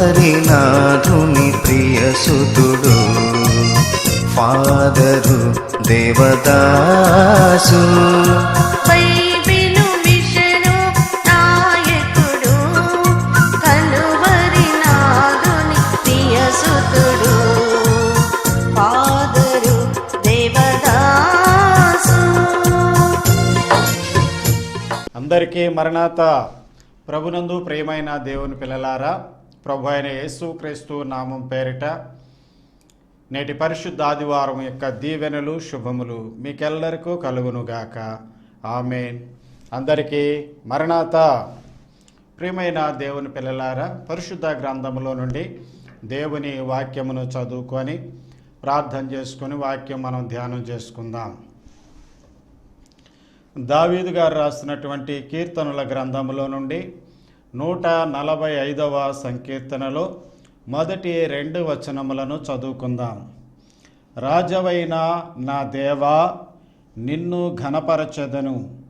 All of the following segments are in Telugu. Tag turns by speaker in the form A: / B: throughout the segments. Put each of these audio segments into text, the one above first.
A: కలువరి నాథుని ప్రియసుతుడు ఫాదరు దేవదాసు.
B: ప్రియసుతుడు ఫాదరు
C: అందరికీ మరణాత ప్రభునందు ప్రియమైన దేవుని పిల్లలారా ప్రభు అయిన యేసుక్రీస్తు నామం పేరిట నేటి పరిశుద్ధ ఆదివారం యొక్క దీవెనలు శుభములు మీకెల్లరికూ కలుగునుగాక. ఆమెన్. అందరికీ మరణాత. ప్రియమైన దేవుని పిల్లలారా పరిశుద్ధ గ్రంథములో నుండి దేవుని వాక్యమును చదువుకొని ప్రార్థన చేసుకొని వాక్యం మనం ధ్యానం చేసుకుందాం. దావీదు గారు రాసినటువంటి కీర్తనల గ్రంథములో నుండి నూట నలభై ఐదవ సంకీర్తనలో మొదటి రెండు వచనములను చదువుకుందాం. రాజవైన నా దేవా నిన్ను ఘనపరచెదను.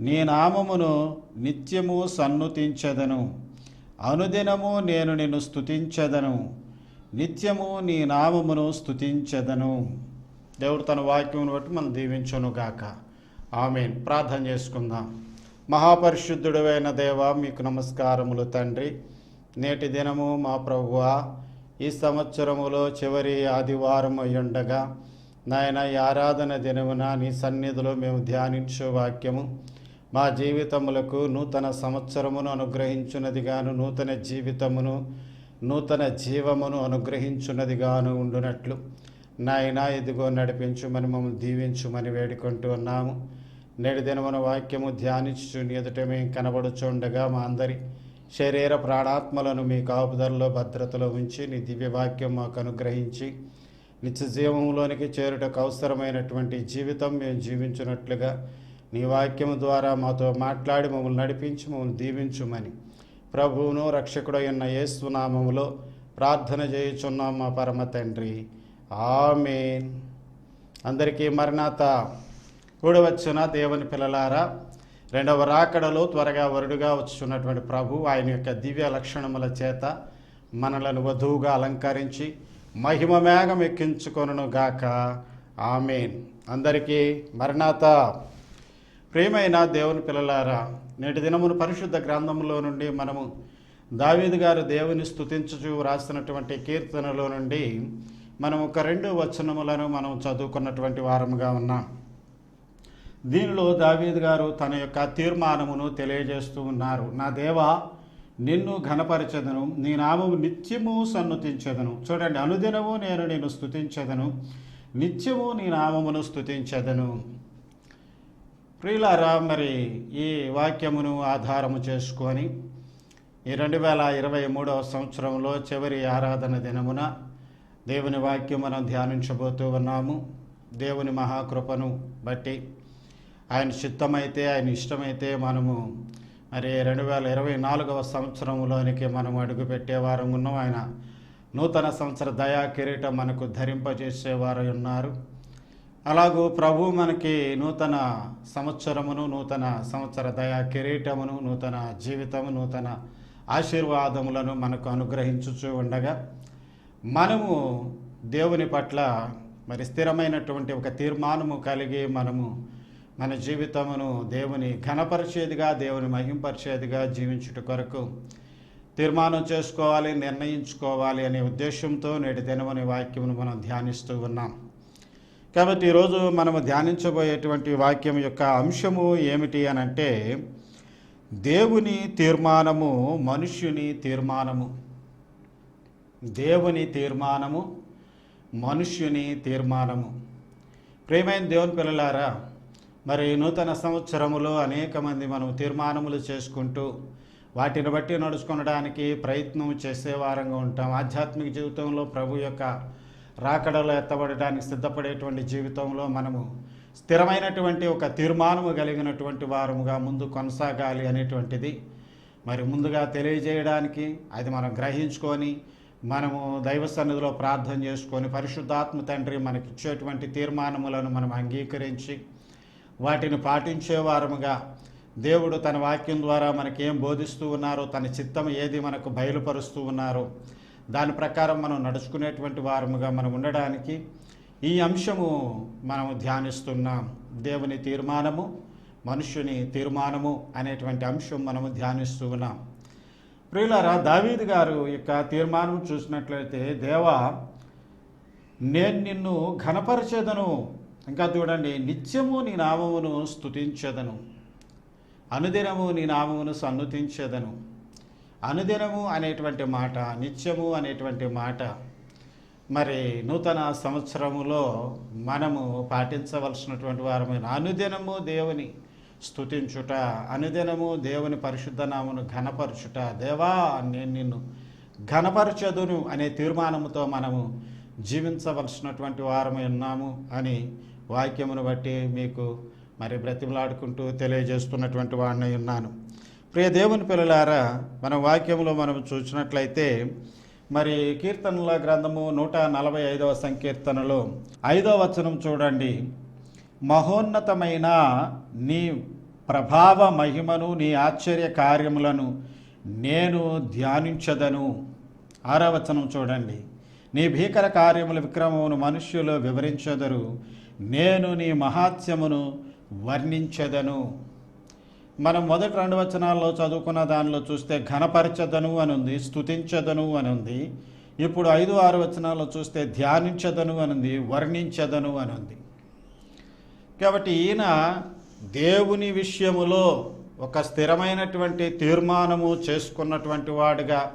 C: నీ నామమును నిత్యము సన్నుతించెదను. అనుదినము నేను నిన్ను స్తుతించెదను. నిత్యము నీ నామమును స్తుతించెదను. దేవుడు తన వాక్యమును బట్టి మనం దీవించునుగాక. ఆమెన్. ప్రార్థన చేసుకుందాం. మహాపరిశుద్ధుడైన దేవ మీకు నమస్కారములు తండ్రి. నేటి దినము మా ప్రభువా ఈ సంవత్సరములో చివరి ఆదివారం అయ్యుండగా నాయన ఈ ఆరాధన దినమున నీ సన్నిధిలో మేము ధ్యానించు వాక్యము. మా జీవితములకు నూతన సంవత్సరమును అనుగ్రహించున్నదిగాను నూతన జీవితమును నూతన జీవమును అనుగ్రహించున్నదిగాను ఉండునట్లు. నాయన ఇదిగో నడిపించుమని మమ్మల్ని దీవించుమని వేడుకుంటూ ఉన్నాము. నేటి దినమున వాక్యము ధ్యానించు నీ ఎదుట మేము కనబడుచుండగా మా అందరి శరీర ప్రాణాత్మలను మీ కాపుదలలో భద్రతలో ఉంచి నీ దివ్య వాక్యం మాకు అనుగ్రహించి నిత్య జీవంలోనికి చేరుటకు అవసరమైనటువంటి జీవితం మేము జీవించినట్లుగా నీ వాక్యము ద్వారా మాతో మాట్లాడి మమ్మల్ని నడిపించి మమ్మల్ని దీవించుమని ప్రభువును రక్షకుడైన అయిన యేసునామములో ప్రార్థన చేయుచున్నాం మా పరమ తండ్రి. ఆమెన్. అందరికీ మరణాత. కూడవచ్చున దేవుని పిల్లలారా? రెండవ రాకడలో త్వరగా వరుడుగా వచ్చున్నటువంటి ప్రభు ఆయన యొక్క దివ్య లక్షణముల చేత మనలను వధువుగా అలంకరించి మహిమ మేఘం ఎక్కించుకొనును గాక. ఆమెన్. అందరికీ మరణాత. ప్రేమైన దేవుని పిల్లలారా నేటి దినమును పరిశుద్ధ గ్రంథంలో నుండి మనము దావీదు గారు దేవుని స్థుతించుచు రాసినటువంటి కీర్తనలో నుండి మనం ఒక రెండు వచనములను మనం చదువుకున్నటువంటి వారముగా ఉన్నాం. దీనిలో దావీద్ గారు తన యొక్క తీర్మానమును తెలియజేస్తూ ఉన్నారు. నా దేవ నిన్ను ఘనపరచదను నీ నామము నిత్యము సన్నుతించదను. చూడండి అనుదినము నేను నేను స్థుతించదను నిత్యము నీ నామమును స్థుతించదను ప్రియులారా మరి ఈ వాక్యమును ఆధారము చేసుకొని ఈ రెండు వేల ఇరవై మూడవ సంవత్సరంలో చివరి ఆరాధన దినమున దేవుని వాక్యం మనం ధ్యానించబోతూ ఉన్నాము. దేవుని మహాకృపను బట్టి ఆయన చిత్తమైతే ఆయన ఇష్టమైతే మనము మరి రెండు వేల ఇరవై నాలుగవ సంవత్సరంలోనికి మనం అడుగుపెట్టే వారం ఉన్నాం. ఆయన నూతన సంవత్సర దయా కిరీటం మనకు ధరింపజేసేవారు ఉన్నారు. అలాగూ ప్రభు మనకి నూతన సంవత్సరమును నూతన సంవత్సర దయా కిరీటమును నూతన జీవితము నూతన ఆశీర్వాదములను మనకు అనుగ్రహించుచూ ఉండగా మనము దేవుని పట్ల మరి స్థిరమైనటువంటి ఒక తీర్మానము కలిగి మనము మన జీవితమును దేవుని ఘనపరిచేదిగా దేవుని మహింపరిచేదిగా జీవించుట కొరకు తీర్మానం చేసుకోవాలి నిర్ణయించుకోవాలి అనే ఉద్దేశంతో నేటి దినమని వాక్యమును మనం ధ్యానిస్తూ ఉన్నాం. కాబట్టి ఈరోజు మనము ధ్యానించబోయేటువంటి వాక్యం యొక్క అంశము ఏమిటి అని అంటే దేవుని తీర్మానము మనుష్యుని తీర్మానము. దేవుని తీర్మానము మనుష్యుని తీర్మానము. ప్రేమైన దేవుని పిల్లలారా మరి నూతన సంవత్సరములో అనేక మంది మనం తీర్మానములు చేసుకుంటూ వాటిని బట్టి నడుచుకొనడానికి ప్రయత్నం చేసేవారంగా ఉంటాం. ఆధ్యాత్మిక జీవితంలో ప్రభు యొక్క రాకడలో ఎత్తబడడానికి సిద్ధపడేటువంటి జీవితంలో మనము స్థిరమైనటువంటి ఒక తీర్మానము కలిగినటువంటి వారముగా ముందు కొనసాగాలి అనేటువంటిది మరి ముందుగా తెలియజేయడానికి అది మనం గ్రహించుకొని మనము దైవ సన్నిధిలో ప్రార్థన చేసుకొని పరిశుద్ధాత్మ తండ్రి మనకిచ్చేటువంటి తీర్మానములను మనం అంగీకరించి వాటిని పాటించే వారముగా దేవుడు తన వాక్యం ద్వారా మనకేం బోధిస్తూ ఉన్నారో తన చిత్తం ఏది మనకు బయలుపరుస్తూ ఉన్నారో దాని ప్రకారం మనం నడుచుకునేటువంటి వారముగా మనం ఉండడానికి ఈ అంశము మనము ధ్యానిస్తున్నాం. దేవుని తీర్మానము మనుష్యుని తీర్మానము అనేటువంటి అంశం మనము ధ్యానిస్తూ ఉన్నాం. ప్రియులారా దావీద్ గారు యొక్క తీర్మానం చూసినట్లయితే దేవా నేను నిన్ను ఘనపరిచేదను ఇంకా చూడండి నిత్యము నీ నామమును స్థుతించదను అనుదినము నీ నామమును సన్నుతించదను. అనుదినము అనేటువంటి మాట నిత్యము అనేటువంటి మాట మరి నూతన సంవత్సరములో మనము పాటించవలసినటువంటి వారమైన అనుదినము దేవుని స్థుతించుట అనుదినము దేవుని పరిశుద్ధనామను ఘనపరచుట దేవా నేను నిన్ను ఘనపరచదును అనే తీర్మానముతో మనము జీవించవలసినటువంటి వారమై ఉన్నాము అని వాక్యమును బట్టి మీకు మరి బ్రతిమలాడుకుంటూ తెలియజేస్తున్నటువంటి వాడినై ఉన్నాను. ప్రియ దేవుని పిల్లలారా మన వాక్యంలో మనం చూసినట్లయితే మరి కీర్తనల గ్రంథము నూట నలభై ఐదవ సంకీర్తనలో ఐదవ వచనం చూడండి. మహోన్నతమైన నీ ప్రభావ మహిమను నీ ఆశ్చర్య కార్యములను నేను ధ్యానించదను. ఆరవచనం చూడండి. నీ భీకర కార్యముల విక్రమమును మనుష్యులు వివరించదరు. నేను నీ మహాత్యమును వర్ణించెదను. మనం మొదటి రెండు వచనాల్లో చదువుకున్న దానిలో చూస్తే ఘనపరచదను అని ఉంది స్థుతించదను అని ఉంది ఇప్పుడు ఐదు ఆరు వచనాల్లో చూస్తే ధ్యానించదను అని ఉంది వర్ణించదను అని ఉంది కాబట్టి ఈయన దేవుని విషయములో ఒక స్థిరమైనటువంటి తీర్మానము చేసుకున్నటువంటి వాడుగా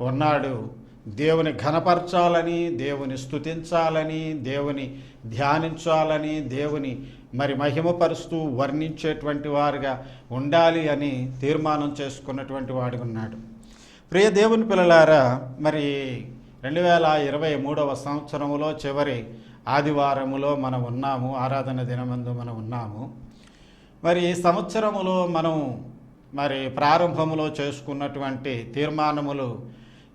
C: ఉన్నాడు. దేవుని ఘనపరచాలని దేవుని స్తుతించాలని దేవుని ధ్యానించాలని దేవుని మరి మహిమపరుస్తూ వర్ణించేటువంటి వారుగా ఉండాలి అని తీర్మానం చేసుకున్నటువంటి వాడు ఉన్నాడు. ప్రియ దేవుని పిల్లలారా మరి రెండు వేల ఇరవై మూడవ సంవత్సరములో చివరి ఆదివారములో మనం ఉన్నాము ఆరాధన దినమందు మనం ఉన్నాము. మరి ఈ సంవత్సరములో మనం మరి ప్రారంభములో చేసుకున్నటువంటి తీర్మానములు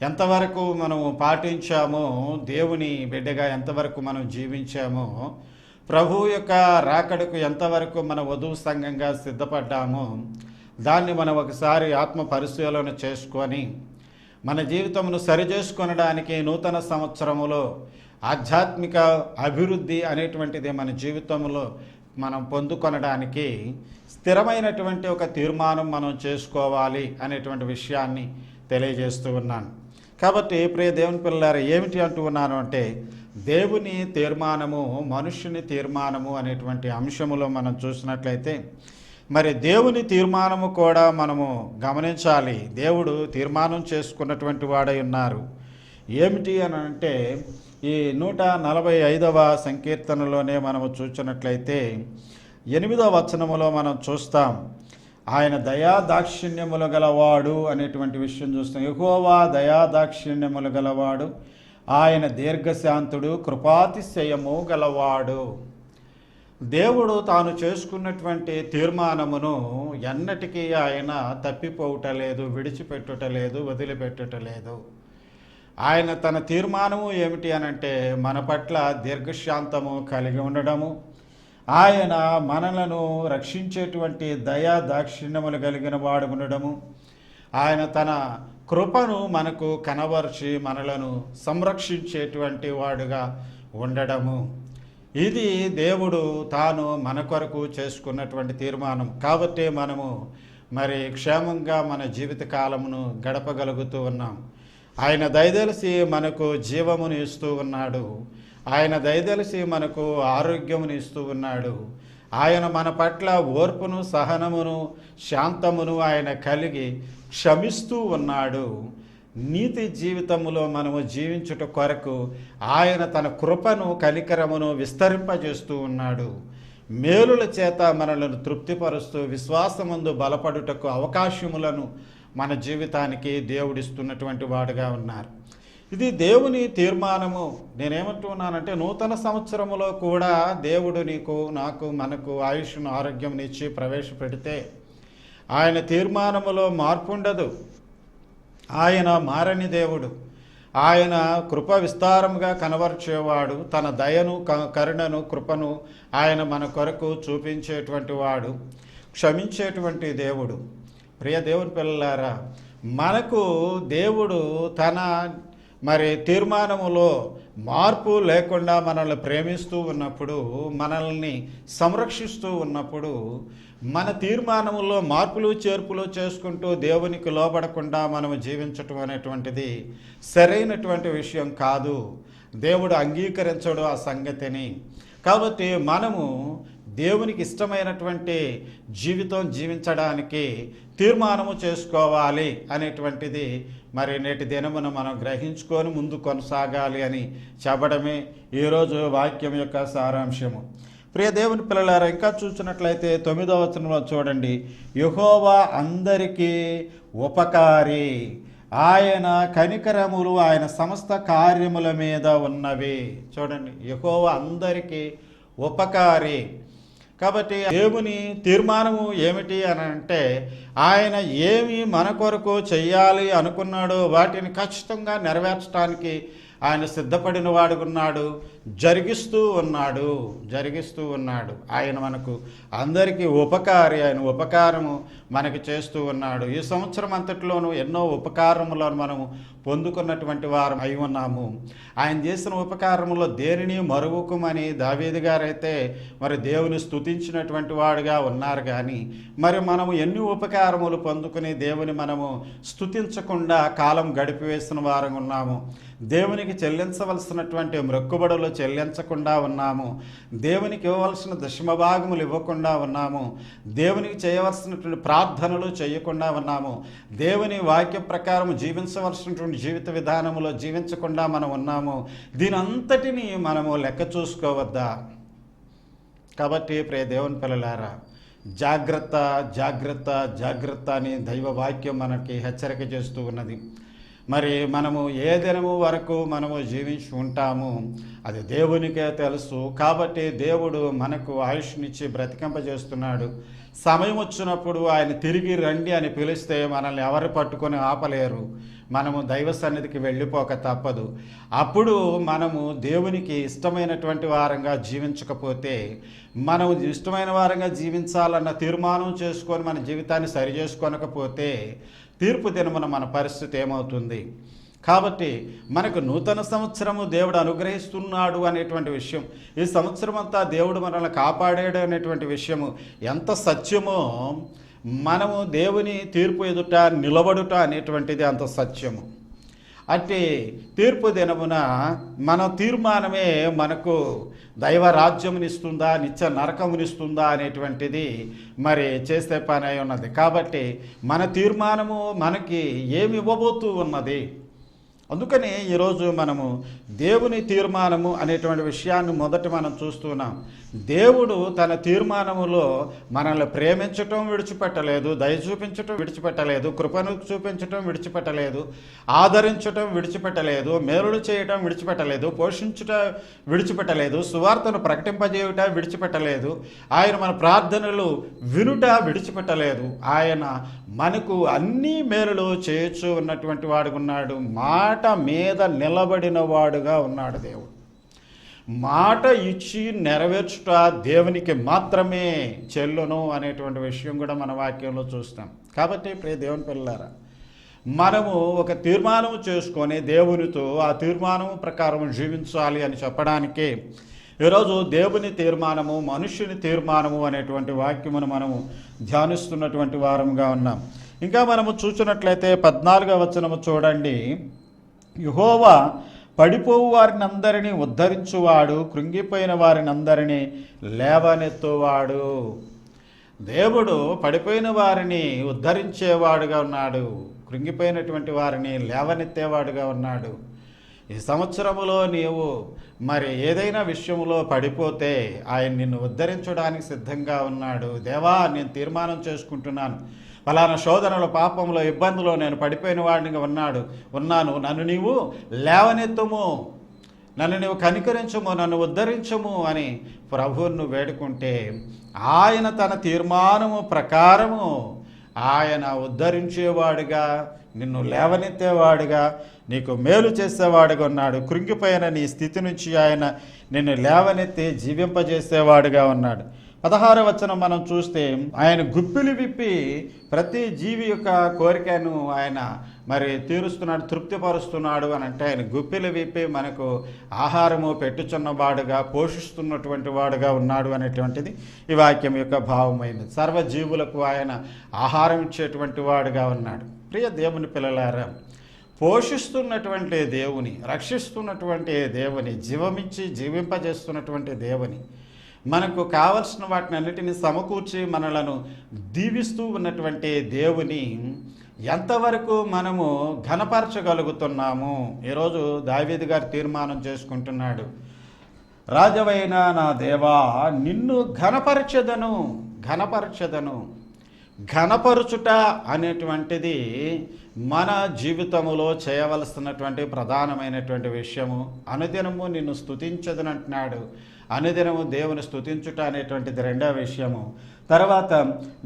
C: ఎంతవరకు మనము పాటించామో దేవుని బిడ్డగా ఎంతవరకు మనం జీవించామో ప్రభు యొక్క రాకడకు ఎంతవరకు మన వధువు సంఘంగా సిద్ధపడ్డామో దాన్ని మనం ఒకసారి ఆత్మ పరిశీలన చేసుకొని మన జీవితమును సరిచేసుకొనడానికి నూతన సంవత్సరములో ఆధ్యాత్మిక అభివృద్ధి అనేటువంటిది మన జీవితంలో మనం పొందుకొనడానికి స్థిరమైనటువంటి ఒక తీర్మానం మనం చేసుకోవాలి అనేటువంటి విషయాన్ని తెలియజేస్తూ ఉన్నాను. కాబట్టి ప్రియ దేవుని పిల్లలారా ఏమిటి అంటూ ఉన్నాను అంటే దేవుని తీర్మానము మనుష్యుని తీర్మానము అనేటువంటి అంశములో మనం చూసినట్లయితే మరి దేవుని తీర్మానము కూడా మనము గమనించాలి. దేవుడు తీర్మానం చేసుకున్నటువంటి వాడై ఉన్నారు. ఏమిటి అని అంటే ఈ నూట నలభై ఐదవ సంకీర్తనలోనే మనము చూసినట్లయితే ఎనిమిదవ వచనములో మనం చూస్తాం ఆయన దయా దాక్షిణ్యములు గలవాడు అనేటువంటి విషయం చూస్తాం. ఎహోవా దయా దాక్షిణ్యములు గలవాడు ఆయన దీర్ఘశాంతుడు కృపాతిశయము గలవాడు. దేవుడు తాను చేసుకున్నటువంటి తీర్మానమును ఎన్నటికీ ఆయన తప్పిపోవుటలేదు విడిచిపెట్టుటలేదు వదిలిపెట్టుటలేదు. ఆయన తన తీర్మానము ఏమిటి అనంటే మన పట్ల దీర్ఘశాంతము కలిగి ఉండడము ఆయన మనలను రక్షించేటువంటి దయా దాక్షిణ్యములు కలిగిన వాడు ఉండడము ఆయన తన కృపను మనకు కనబర్చి మనలను సంరక్షించేటువంటి వాడుగా ఉండడము. ఇది దేవుడు తాను మన కొరకు చేసుకున్నటువంటి తీర్మానం. కాబట్టి మనము మరి క్షేమంగా మన జీవిత కాలమును గడపగలుగుతూ ఉన్నాం. ఆయన దయదలిసి మనకు జీవమును ఇస్తూ ఉన్నాడు. ఆయన దయదలిసి మనకు ఆరోగ్యమును ఇస్తూ ఉన్నాడు. ఆయన మన పట్ల ఓర్పును సహనమును శాంతమును ఆయన కలిగి క్షమిస్తూ ఉన్నాడు. నీతి జీవితములో మనము జీవించుట కొరకు ఆయన తన కృపను కలికరమును విస్తరింపజేస్తూ ఉన్నాడు. మేలుల చేత మనలను తృప్తిపరుస్తూ విశ్వాసముందు బలపడుటకు అవకాశములను మన జీవితానికి దేవుడిస్తున్నటువంటి వాడుగా ఉన్నారు. ఇది దేవుని తీర్మానము. నేనేమంటున్నానంటే నూతన సంవత్సరములో కూడా దేవుడు నీకు నాకు మనకు ఆయుష్ను ఆరోగ్యం ఇచ్చి ప్రవేశపెడితే ఆయన తీర్మానములో మార్పు ఉండదు ఆయన మారని దేవుడు. ఆయన కృప విస్తారంగా కనబరిచేవాడు. తన దయను క- కరుణను కృపను ఆయన మన కొరకు చూపించేటువంటి వాడు క్షమించేటువంటి దేవుడు. ప్రియ దేవుని పిల్లలారా మనకు దేవుడు తన మరి తీర్మానములో మార్పు లేకుండా మనల్ని ప్రేమిస్తూ ఉన్నప్పుడు మనల్ని సంరక్షిస్తూ ఉన్నప్పుడు మన తీర్మానములో మార్పులు చేర్పులు చేసుకుంటూ దేవునికి లోబడకుండా మనం జీవించటం అనేటువంటిది సరైనటువంటి విషయం కాదు. దేవుడు అంగీకరించడు ఆ సంగతిని. కాబట్టి మనము దేవునికి ఇష్టమైనటువంటి జీవితం జీవించడానికి తీర్మానము చేసుకోవాలి అనేటువంటిది మరి నేటి దినమున మనం గ్రహించుకొని ముందు కొనసాగాలి అని చెప్పడమే ఈరోజు వాక్యం యొక్క సారాంశము. ప్రియ దేవుని పిల్లలారా ఇంకా చూసినట్లయితే తొమ్మిదవ వచనంలో చూడండి. యహోవా అందరికీ ఉపకారి. ఆయన కనికరములు ఆయన సమస్త కార్యముల మీద ఉన్నవి. చూడండి యహోవా అందరికీ ఉపకారి. కాబట్టి దేవుని తీర్మానము ఏమిటి అని అంటే ఆయన ఏమి మన కొరకు చెయ్యాలి అనుకున్నాడో వాటిని ఖచ్చితంగా నెరవేర్చడానికి ఆయన సిద్ధపడిన వాడుకున్నాడు జరిగిస్తూ ఉన్నాడు జరిగిస్తూ ఉన్నాడు. ఆయన మనకు అందరికీ ఉపకారి ఆయన ఉపకారము మనకి చేస్తూ ఉన్నాడు. ఈ సంవత్సరం అంతటిలోనూ ఎన్నో ఉపకారములను మనము పొందుకున్నటువంటి వారం అయి ఉన్నాము. ఆయన చేసిన ఉపకారములో దేనిని మరువుకుమని దావీది గారైతే మరి దేవుని స్థుతించినటువంటి వాడుగా ఉన్నారు కానీ మరి మనము ఎన్ని ఉపకారములు పొందుకుని దేవుని మనము స్తుతించకుండా కాలం గడిపివేసిన వారం ఉన్నాము. దేవునికి చెల్లించవలసినటువంటి మొక్కుబడులు చెల్లించకుండా ఉన్నాము. దేవునికి ఇవ్వవలసిన దశమభాగములు ఇవ్వకుండా ఉన్నాము. దేవునికి చేయవలసినటువంటి ప్రార్థనలు చేయకుండా ఉన్నాము. దేవుని వాక్య ప్రకారం జీవించవలసినటువంటి జీవిత విధానములో జీవించకుండా మనం ఉన్నాము. దీనంతటిని మనము లెక్క చూసుకోవద్దా? కాబట్టి ప్రియ దేవుని పిల్లలారా జాగ్రత్త జాగ్రత్త జాగ్రత్త అని దైవ వాక్యం మనకి హెచ్చరిక చేస్తూ ఉన్నది. మరి మనము ఏ దినము వరకు మనము జీవించి ఉంటాము అది దేవునికే తెలుసు. కాబట్టి దేవుడు మనకు ఆయుష్నిచ్చి బ్రతికింపజేస్తున్నాడు. సమయం వచ్చినప్పుడు ఆయన తిరిగి రండి అని పిలిస్తే మనల్ని ఎవరు పట్టుకొని ఆపలేరు. మనము దైవ సన్నిధికి వెళ్ళిపోక తప్పదు. అప్పుడు మనము దేవునికి ఇష్టమైనటువంటి వారంగా జీవించకపోతే మనం ఇష్టమైన వారంగా జీవించాలన్న తీర్మానం చేసుకొని మన జీవితాన్ని సరి చేసుకోనకపోతే తీర్పు దినమున మన పరిస్థితి ఏమవుతుంది? కాబట్టి మనకు నూతన సంవత్సరము దేవుడు అనుగ్రహిస్తున్నాడు అనేటువంటి విషయం ఈ సంవత్సరం అంతా దేవుడు మనల్ని కాపాడాడు అనేటువంటి విషయము ఎంత సత్యమో మనము దేవుని తీర్పు ఎదుట నిలబడుట అనేటువంటిది అంత సత్యము. అంటే తీర్పు దినమున మన తీర్మానమే మనకు దైవ రాజ్యమునిస్తుందా నిత్య నరకమునిస్తుందా అనేటువంటిది మరి చేసే పని అయి ఉన్నది. కాబట్టి మన తీర్మానము మనకి ఏమి ఇవ్వబోతూ ఉన్నది? అందుకని ఈరోజు మనము దేవుని తీర్మానము అనేటువంటి విషయాన్ని మొదట మనం చూస్తున్నాం దేవుడు తన తీర్మానములో మనల్ని ప్రేమించటం విడిచిపెట్టలేదు దయ చూపించటం విడిచిపెట్టలేదు కృపను చూపించటం విడిచిపెట్టలేదు ఆదరించటం విడిచిపెట్టలేదు మేలుడు చేయటం విడిచిపెట్టలేదు పోషించుట విడిచిపెట్టలేదు సువార్తను ప్రకటింపజేయుట విడిచిపెట్టలేదు ఆయన మన ప్రార్థనలు వినుట విడిచిపెట్టలేదు. ఆయన మనకు అన్ని మేలులు చేయొచ్చు ఉన్నటువంటి వాడుగా ఉన్నాడు మాట మీద నిలబడిన వాడుగా ఉన్నాడు దేవుడు. మాట ఇచ్చి నెరవేర్చుట దేవునికి మాత్రమే చెల్లును అనేటువంటి విషయం కూడా మన వాక్యంలో చూస్తాం. కాబట్టి ప్రే దేవుని పిల్లారా మనము ఒక తీర్మానం చేసుకొని దేవునితో ఆ తీర్మానం ప్రకారం జీవించాలి అని చెప్పడానికి ఈరోజు దేవుని తీర్మానము మనుష్యుని తీర్మానము అనేటువంటి వాక్యమును మనము ధ్యానిస్తున్నటువంటి వారముగా ఉన్నాం. ఇంకా మనము చూసినట్లయితే పద్నాలుగవ వచనము చూడండి. యుహోవా పడిపోవు వారిని అందరినీ ఉద్ధరించువాడు కృంగిపోయిన వారిని అందరినీ లేవనెత్తువాడు. దేవుడు పడిపోయిన వారిని ఉద్ధరించేవాడుగా ఉన్నాడు కృంగిపోయినటువంటి వారిని లేవనెత్తేవాడుగా ఉన్నాడు. ఈ సంవత్సరములో నీవు మరి ఏదైనా విషయంలో పడిపోతే ఆయన నిన్ను ఉద్ధరించడానికి సిద్ధంగా ఉన్నాడు. దేవా నేను తీర్మానం చేసుకుంటున్నాను. ఫలానా శోధనల పాపంలో ఇబ్బందులో నేను పడిపోయిన వాడిని ఉన్నాడు. ఉన్నాను. నన్ను నీవు లేవనెత్తుము. నన్ను నీవు కనికరించము. నన్ను ఉద్ధరించము అని ప్రభువును వేడుకుంటే ఆయన తన తీర్మానము ప్రకారము ఆయన ఉద్ధరించేవాడుగా నిన్ను లేవనెత్తేవాడుగా నీకు మేలు చేసేవాడుగా ఉన్నాడు. కృంగిపోయిన నీ స్థితి నుంచి ఆయన నిన్ను లేవనెత్తి జీవింపజేసేవాడుగా ఉన్నాడు. పదహార వచనం మనం చూస్తే ఆయన గుప్పిలు విప్పి ప్రతి జీవి యొక్క కోరికను ఆయన మరి తీరుస్తున్నాడు తృప్తిపరుస్తున్నాడు అని అంటే ఆయన గుప్పిలు విప్పి మనకు ఆహారము పెట్టుచున్నవాడుగా పోషిస్తున్నటువంటి వాడుగా ఉన్నాడు అనేటువంటిది ఈ వాక్యం యొక్క భావమైంది సర్వజీవులకు ఆయన ఆహారం ఇచ్చేటువంటి వాడుగా ఉన్నాడు. ప్రియ దేవుని పిల్లలారా పోషిస్తున్నటువంటి దేవుని రక్షిస్తున్నటువంటి దేవుని జీవమిచ్చి జీవింపజేస్తున్నటువంటి దేవుని మనకు కావలసిన వాటిని అన్నిటిని సమకూర్చి మనలను దీవిస్తూ ఉన్నటువంటి దేవుని ఎంతవరకు మనము ఘనపరచగలుగుతున్నాము? ఈరోజు దావేది గారు తీర్మానం చేసుకుంటున్నాడు. రాజవైన నా దేవా నిన్ను ఘనపరచదను ఘనపరచదను. ఘనపరుచుట అనేటువంటిది మన జీవితములో చేయవలసినటువంటి ప్రధానమైనటువంటి విషయము అనుదినము నిన్ను స్తుతించదనంటున్నాడు అనుదినము దేవుని స్థుతించుట అనేటువంటిది రెండవ విషయము. తర్వాత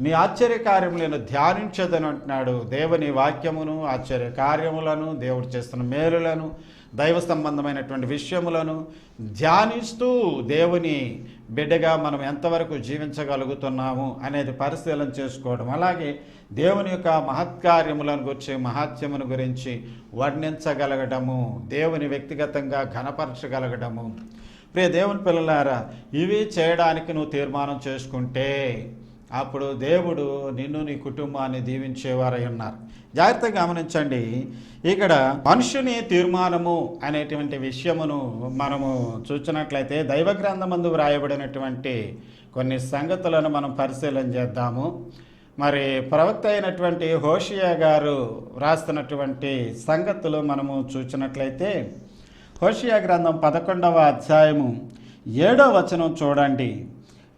C: నీ ఆశ్చర్య కార్యములను ధ్యానించదని అంటున్నాడు. దేవుని వాక్యమును ఆశ్చర్య కార్యములను దేవుడు చేస్తున్న మేలులను దైవ సంబంధమైనటువంటి విషయములను ధ్యానిస్తూ దేవుని బిడ్డగా మనం ఎంతవరకు జీవించగలుగుతున్నాము అనేది పరిశీలన చేసుకోవడం. అలాగే దేవుని యొక్క మహత్కార్యములను గురించి మహాత్యమును గురించి వర్ణించగలగడము దేవుని వ్యక్తిగతంగా ఘనపరచగలగడము ప్రియ దేవుని పిల్లలారా ఇవి చేయడానికి నువ్వు తీర్మానం చేసుకుంటే అప్పుడు దేవుడు నిన్ను నీ కుటుంబాన్ని దీవించేవారై ఉన్నారు. జాగ్రత్తగా గమనించండి. ఇక్కడ మనుషుని తీర్మానము అనేటువంటి విషయమును మనము చూచినట్లయితే దైవ గ్రంథమందు వ్రాయబడినటువంటి కొన్ని సంగతులను మనం పరిశీలన చేద్దాము. మరి ప్రవక్త అయినటువంటి హోషియా గారు వ్రాస్తున్నటువంటి సంగతులు మనము చూచినట్లయితే హోషియా గ్రంథం పదకొండవ అధ్యాయము ఏడో వచనం చూడండి.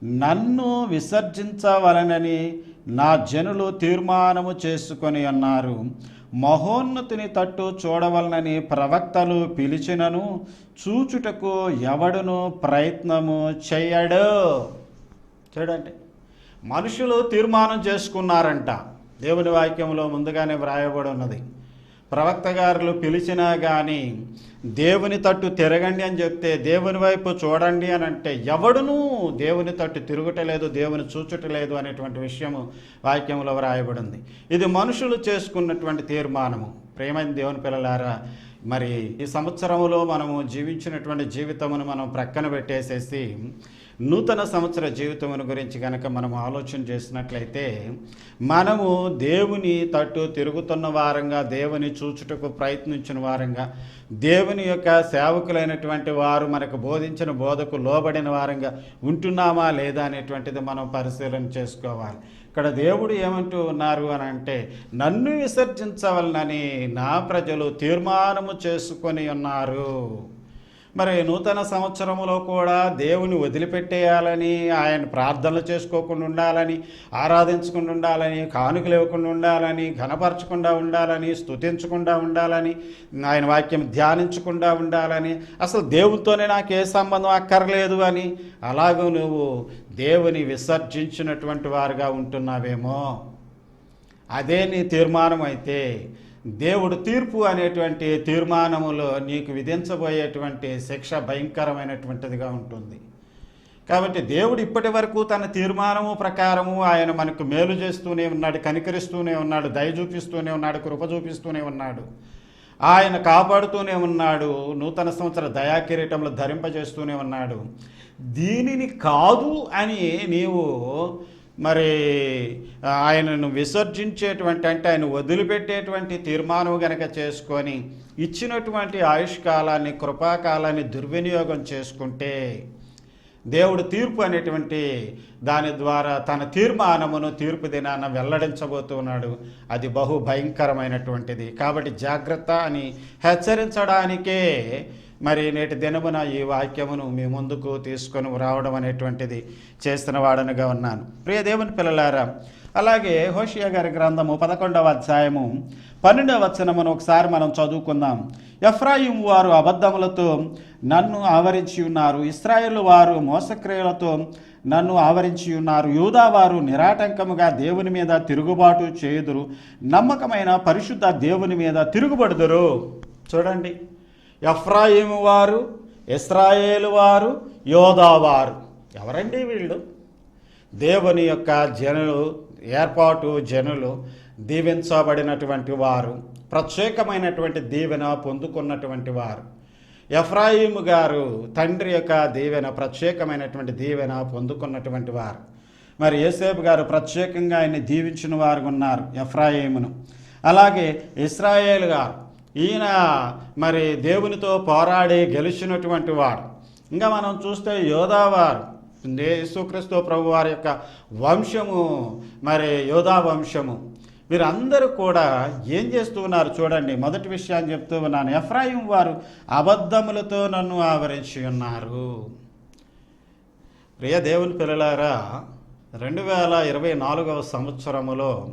C: నన్ను విసర్జించవలనని నా జనులు తీర్మానము చేసుకొని అన్నారు. మహోన్నతిని తట్టు చూడవలనని ప్రవక్తలు పిలిచినను చూచుటకు ఎవడును ప్రయత్నము చెయ్యడు. చూడండి మనుషులు తీర్మానం చేసుకున్నారంట. దేవుని వాక్యంలో ముందుగానే వ్రాయబడి ఉన్నది. ప్రవక్త గారులు పిలిచినా కానీ దేవుని తట్టు తిరగండి అని చెప్తే దేవుని వైపు చూడండి అని అంటే ఎవడునూ దేవుని తట్టు తిరుగుటలేదు దేవుని చూచుటలేదు అనేటువంటి విషయము వాక్యంలో వ్రాయబడింది. ఇది మనుషులు చేసుకున్నటువంటి తీర్మానము. ప్రేమైన దేవుని పిల్లలారా మరి ఈ సంవత్సరంలో మనము జీవించినటువంటి జీవితమును మనం ప్రక్కన పెట్టేసేసి నూతన సంవత్సర జీవితం గురించి కనుక మనం ఆలోచన చేసినట్లయితే మనము దేవుని తట్టు తిరుగుతున్న వారంగా దేవుని చూచుటకు ప్రయత్నించిన వారంగా దేవుని యొక్క సేవకులైనటువంటి వారు మనకు బోధించిన బోధకు లోబడిన వారంగా ఉంటున్నామా లేదా అనేటువంటిది మనం పరిశీలన చేసుకోవాలి. ఇక్కడ దేవుడు ఏమంటూ ఉన్నారు అని అంటే నన్ను విసర్జించవలనని నా ప్రజలు తీర్మానము చేసుకొని ఉన్నారు. మరి నూతన సంవత్సరములో కూడా దేవుని వదిలిపెట్టేయాలని ఆయన ప్రార్థనలు చేసుకోకుండా ఉండాలని ఆరాధించకుండా ఉండాలని కానుకలు ఇవ్వకుండా ఉండాలని ఘనపరచకుండా ఉండాలని స్తుతించకుండా ఉండాలని ఆయన వాక్యం ధ్యానించకుండా ఉండాలని అసలు దేవునితోనే నాకు ఏ సంబంధం అక్కర్లేదు అని అలాగూ నువ్వు దేవుని విసర్జించినటువంటి వారుగా ఉంటున్నావేమో. అదే నీ తీర్మానం అయితే. దేవుడు తీర్పు అనేటువంటి తీర్మానములో నీకు విధించబోయేటువంటి శిక్ష భయంకరమైనటువంటిదిగా ఉంటుంది. కాబట్టి దేవుడు ఇప్పటి వరకు తన తీర్మానము ప్రకారము ఆయన మనకు మేలు చేస్తూనే ఉన్నాడు కనికరిస్తూనే ఉన్నాడు దయ చూపిస్తూనే ఉన్నాడు కృప చూపిస్తూనే ఉన్నాడు. ఆయన కాపాడుతూనే ఉన్నాడు నూతన సంవత్సర దయా కిరీటంలో ధరింపజేస్తూనే ఉన్నాడు. దీనిని కాదు అని నీవు మరి ఆయనను విసర్జించేటువంటి అంటే ఆయన వదిలిపెట్టేటువంటి తీర్మానం గనక చేసుకొని ఇచ్చినటువంటి ఆయుష్కాలాన్ని కృపాకాలాన్ని దుర్వినియోగం చేసుకుంటే దేవుడు తీర్పు అనేటువంటి దాని ద్వారా తన తీర్మానమును తీర్పు దినాన వెల్లడించబోతున్నాడు. అది బహు భయంకరమైనటువంటిది. కాబట్టి జాగ్రత్త అని హెచ్చరించడానికే మరి నేటి దినమున ఈ వాక్యమును మీ ముందుకు తీసుకొని రావడం అనేటువంటిది చేస్తున్న వాడనుగా ఉన్నాను. ప్రియ దేవుని పిల్లలారా అలాగే హోషియా గారి గ్రంథము పదకొండవ అధ్యాయము పన్నెండవ వచనమును ఒకసారి మనం చదువుకుందాం. ఎఫ్రాయిం వారు అబద్ధములతో నన్ను ఆవరించి ఉన్నారు. ఇస్రాయేల్ వారు మోసక్రియలతో నన్ను ఆవరించి ఉన్నారు. యూదా వారు నిరాటంకముగా దేవుని మీద తిరుగుబాటు చేయుదురు. నమ్మకమైన పరిశుద్ధ దేవుని మీద తిరుగుబడుదురు. చూడండి. ఎఫ్రాయిము వారు ఇస్రాయేలు వారు యోధా వారు. ఎవరండి వీళ్ళు? దేవుని యొక్క జనులు ఏర్పాటు జనులు దీవించబడినటువంటి వారు ప్రత్యేకమైనటువంటి దీవెన పొందుకున్నటువంటి వారు. ఎఫ్రాయిము గారు తండ్రి యొక్క దీవెన ప్రత్యేకమైనటువంటి దీవెన పొందుకున్నటువంటి వారు. మరి ఏసేపు గారు ప్రత్యేకంగా ఆయన్ని దీవించిన వారు ఉన్నారు ఎఫ్రాయిమును. అలాగే ఇస్రాయేల్ గారు ఈయన మరి దేవునితో పోరాడి గెలిచినటువంటి వాడు. ఇంకా మనం చూస్తే యోధావారు యేసుక్రీస్తు ప్రభు వారి యొక్క వంశము మరి యోధా వంశము. వీరందరూ కూడా ఏం చేస్తూ ఉన్నారు చూడండి. మొదటి విషయాన్ని చెప్తూ ఉన్నాను. ఎఫ్రాయిం వారు అబద్ధములతో నన్ను ఆవరించి ఉన్నారు. ప్రియ దేవుని పిల్లలారా రెండు వేల ఇరవై నాలుగవ సంవత్సరములో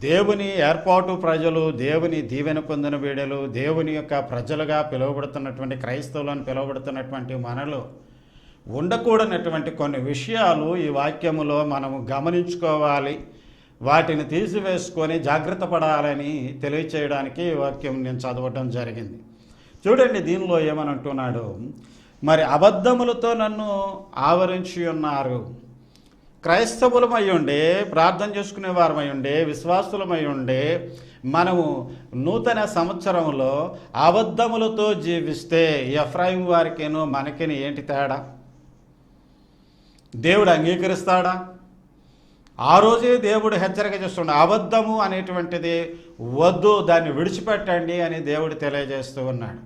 C: దేవుని ఏర్పాటు ప్రజలు దేవుని దీవెన పొందిన వీడలు దేవుని యొక్క ప్రజలుగా పిలువబడుతున్నటువంటి క్రైస్తవులను పిలువబడుతున్నటువంటి మనలో ఉండకూడనటువంటి కొన్ని విషయాలు ఈ వాక్యములో మనము గమనించుకోవాలి. వాటిని తీసివేసుకొని జాగ్రత్త పడాలని తెలియచేయడానికి ఈ వాక్యం నేను చదవటం జరిగింది. చూడండి దీనిలో ఏమని అంటున్నాడు? మరి అబద్ధములతో నన్ను ఆవరించి ఉన్నారు. క్రైస్తవులమై ఉండే ప్రార్థన చేసుకునే వారమై ఉండే విశ్వాసులమై ఉండే మనము నూతన సంవత్సరంలో అబద్ధములతో జీవిస్తే ఎఫ్రాయిం వారికేనో మనకేనో ఏంటి తేడా? దేవుడు అంగీకరిస్తాడా? ఆ రోజే దేవుడు హెచ్చరిక చేస్తుండే అబద్ధము అనేటువంటిది వద్దు దాన్ని విడిచిపెట్టండి అని దేవుడు తెలియజేస్తూ ఉన్నాడు.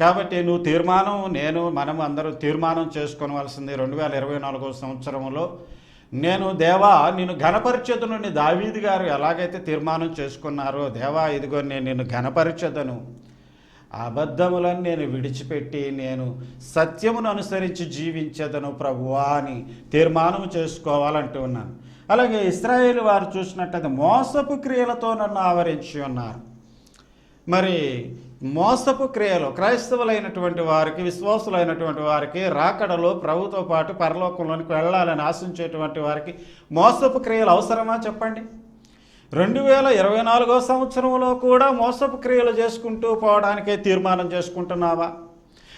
C: కాబట్టి నువ్వు తీర్మానం నేను మనం అందరూ తీర్మానం చేసుకోవాల్సింది రెండు వేల ఇరవై నాలుగో సంవత్సరంలో నేను దేవా నేను ఘనపరిచేదను దావీది గారు ఎలాగైతే తీర్మానం చేసుకున్నారో దేవా ఇదిగో నేను నిన్ను ఘనపరిచేదను. అబద్ధములను నేను విడిచిపెట్టి నేను సత్యమును అనుసరించి జీవించేదను ప్రభువా అని తీర్మానం చేసుకోవాలంటూ ఉన్నాను. అలాగే ఇస్రాయేల్ వారు చూసినట్టయితే మోసపు క్రియలతో నన్ను ఆవరించి ఉన్నారు. మరి మోసపు క్రియలు క్రైస్తవులైనటువంటి వారికి విశ్వాసులైనటువంటి వారికి రాకడలో ప్రభుతో పాటు పరలోకంలోనికి వెళ్ళాలని ఆశించేటువంటి వారికి మోసపు క్రియలు అవసరమా చెప్పండి? రెండు వేల ఇరవై నాలుగో సంవత్సరంలో కూడా మోసపు క్రియలు చేసుకుంటూ పోవడానికే తీర్మానం చేసుకుంటున్నావా?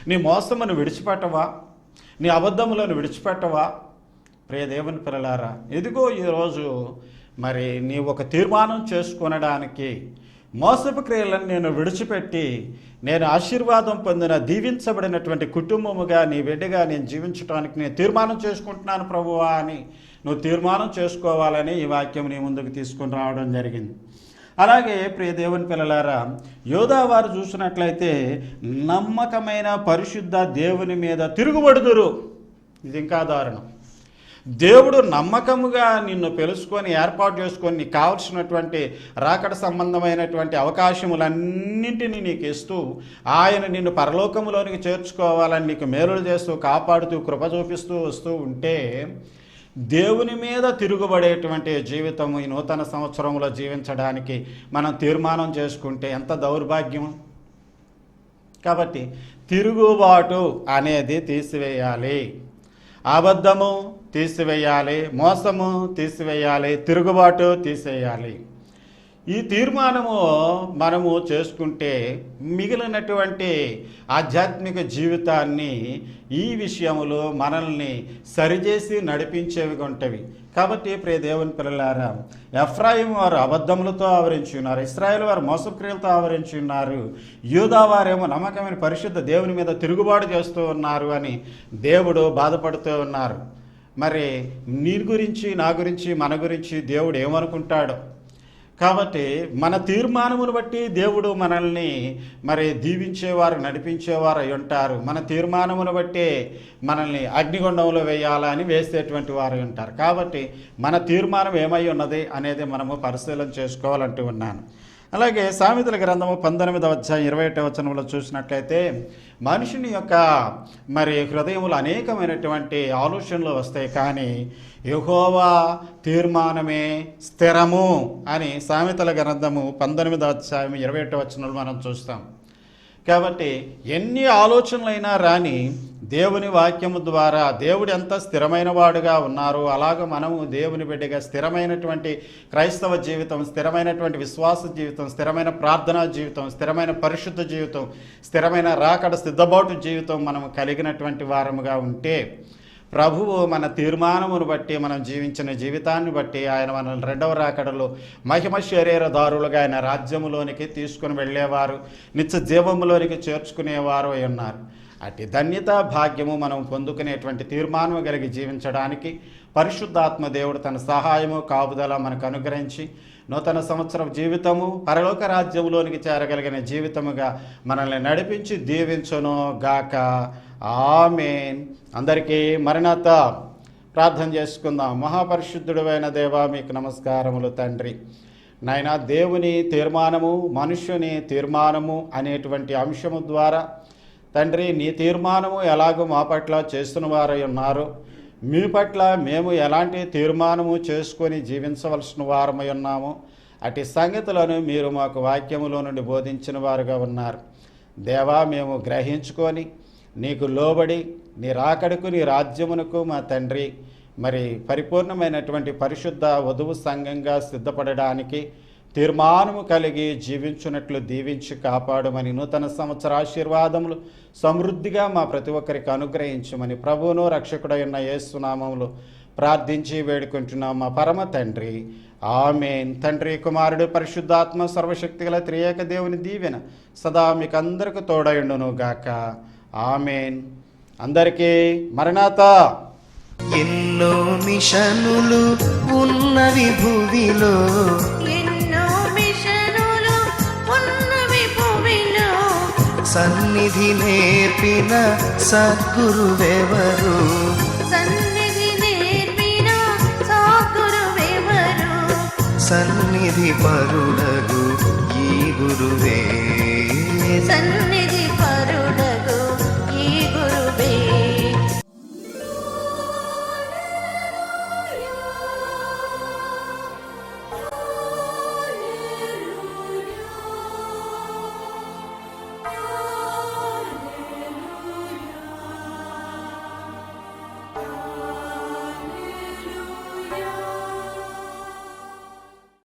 C: నీ మోసమును విడిచిపెట్టవా? నీ అబద్ధములను విడిచిపెట్టవా? ప్రియదేవుని పిల్లలారా ఇదిగో ఈరోజు మరి నీ ఒక తీర్మానం చేసుకొనడానికి మోసపు క్రియలను నేను విడిచిపెట్టి నేను ఆశీర్వాదం పొందిన దీవించబడినటువంటి కుటుంబముగా నీ బిడ్డగా నేను జీవించడానికి నేను తీర్మానం చేసుకుంటున్నాను ప్రభువా అని నువ్వు తీర్మానం చేసుకోవాలని ఈ వాక్యం నీ ముందుకు తీసుకుని రావడం జరిగింది. అలాగే ప్రియ దేవుని పిల్లలారా యోధా వారు చూసినట్లయితే నమ్మకమైన పరిశుద్ధ దేవుని మీద తిరుగుబడుదురు. ఇది ఇంకా దారుణం. దేవుడు నమ్మకముగా నిన్ను పిలుచుకొని ఏర్పాటు చేసుకొని నీకు కావలసినటువంటి రాకడ సంబంధమైనటువంటి అవకాశములన్నింటినీ నీకు ఇస్తూ ఆయన నిన్ను పరలోకములోనికి చేర్చుకోవాలని నీకు మేలులు చేస్తూ కాపాడుతూ కృప చూపిస్తూ వస్తూ ఉంటే దేవుని మీద తిరుగుబడేటువంటి జీవితం ఈ నూతన సంవత్సరంలో జీవించడానికి మనం తీర్మానం చేసుకుంటే ఎంత దౌర్భాగ్యం. కాబట్టి తిరుగుబాటు అనేది తీసివేయాలి. అబద్ధము తీసివేయాలి మోసము తీసివేయాలి తిరుగుబాటు తీసేయాలి. ఈ తీర్మానము మనము చేసుకుంటే మిగిలినటువంటి ఆధ్యాత్మిక జీవితాన్ని ఈ విషయంలో మనల్ని సరిచేసి నడిపించేవి ఉంటవి కాబట్టి ప్రియ దేవుని పిల్లలారా ఎఫ్రాయిం వారు అబద్ధములతో ఆవరించి ఉన్నారు ఇస్రాయేల్ వారు మోసక్రియలతో ఆవరించి ఉన్నారు యూదా వారేమో నమ్మకమైన పరిశుద్ధ దేవుని మీద తిరుగుబాటు చేస్తూ ఉన్నారు అని దేవుడు బాధపడుతూ ఉన్నారు. మరి నీ గురించి నా గురించి మన గురించి దేవుడు ఏమనుకుంటాడో? కాబట్టి మన తీర్మానమును బట్టి దేవుడు మనల్ని మరి దీవించేవారు నడిపించేవారు అయి ఉంటారు. మన తీర్మానమును బట్టి మనల్ని అగ్నిగుండంలో వేయాలని వేసేటువంటి వారు ఉంటారు. కాబట్టి మన తీర్మానం ఏమై ఉన్నది అనేది మనము పరిశీలన చేసుకోవాలంటూ ఉన్నాను. అలాగే సామెతల గ్రంథము పంతొమ్మిదవ అధ్యాయం ఇరవై ఒకటవ వచనంలో చూసినట్లయితే మనుషుని యొక్క మరి హృదయంలో అనేకమైనటువంటి ఆలోచనలు వస్తాయి కానీ యహోవా తీర్మానమే స్థిరము అని సామెతల గ్రంథము పంతొమ్మిదవ అధ్యాయం ఇరవై ఒకటవ వచనంలో మనం చూస్తాం. కాబట్టి ఎన్ని ఆలోచనలైనా రాని దేవుని వాక్యము ద్వారా దేవుడు ఎంత స్థిరమైన వాడుగా ఉన్నారు అలాగ మనము దేవుని బిడ్డగా స్థిరమైనటువంటి క్రైస్తవ జీవితం స్థిరమైనటువంటి విశ్వాస జీవితం స్థిరమైన ప్రార్థనా జీవితం స్థిరమైన పరిశుద్ధ జీవితం స్థిరమైన రాకడ సిద్ధబాటు జీవితం మనము కలిగినటువంటి వారముగా ఉంటే ప్రభువు మన తీర్మానమును బట్టి మనం జీవించిన జీవితాన్ని బట్టి ఆయన మనల్ని రెండవ రాకడలో మహిమ శరీరదారులుగా ఆయన రాజ్యములోనికి తీసుకుని వెళ్ళేవారు నిత్య జీవములోనికి చేర్చుకునేవారు అయి ఉన్నారు. అటు ధన్యత భాగ్యము మనం పొందుకునేటువంటి తీర్మానం కలిగి జీవించడానికి పరిశుద్ధాత్మ దేవుడు తన సహాయము కాపుదల మనకు అనుగ్రహించి నూతన సంవత్సరం జీవితము పరలోక రాజ్యంలోనికి చేరగలిగిన జీవితముగా మనల్ని నడిపించి దీవించును గాక. ఆమెన్. అందరికీ మరణత ప్రార్థన చేసుకుందాం. మహాపరిశుద్ధుడు అయిన దేవా మీకు నమస్కారములు తండ్రి. నాయన దేవుని తీర్మానము మనుష్యుని తీర్మానము అనేటువంటి అంశము ద్వారా తండ్రి నీ తీర్మానము ఎలాగో మా పట్ల చేస్తున్న వారై ఉన్నారు. మీ పట్ల మేము ఎలాంటి తీర్మానము చేసుకొని జీవించవలసిన వారమై ఉన్నాము. అటు సంగతులను మీరు మాకు వాక్యములో నుండి బోధించిన వారుగా ఉన్నారు. దేవా మేము గ్రహించుకొని నీకు లోబడి నీ రాకడకు నీ రాజ్యమునకు మా తండ్రి మరి పరిపూర్ణమైనటువంటి పరిశుద్ధ వధువు సంఘంగా సిద్ధపడడానికి తీర్మానము కలిగి జీవించున్నట్లు దీవించి కాపాడమని నూతన సంవత్సర ఆశీర్వాదములు సమృద్ధిగా మా ప్రతి ఒక్కరికి అనుగ్రహించమని ప్రభువును రక్షకుడైన యేసునామములు ప్రార్థించి వేడుకుంటున్నాం మా పరమ తండ్రి. ఆమెన్. తండ్రి కుమారుడు పరిశుద్ధాత్మ సర్వశక్తిగల త్రియేక దేవుని దీవెన సదా మీకు అందరికి తోడయుండును గాక. ఆమెన్. అందరికీ మరణాత.
B: ఎన్నో మిషనులు ఉన్నవి భూమిలో
A: సన్నిధి నేర్పిన సద్గురువెవరు?
B: సన్నిధి నేర్పిన సాకురువెవరు
A: సన్నిధి పరుడగు ఈ గురువే.
B: సన్నిధి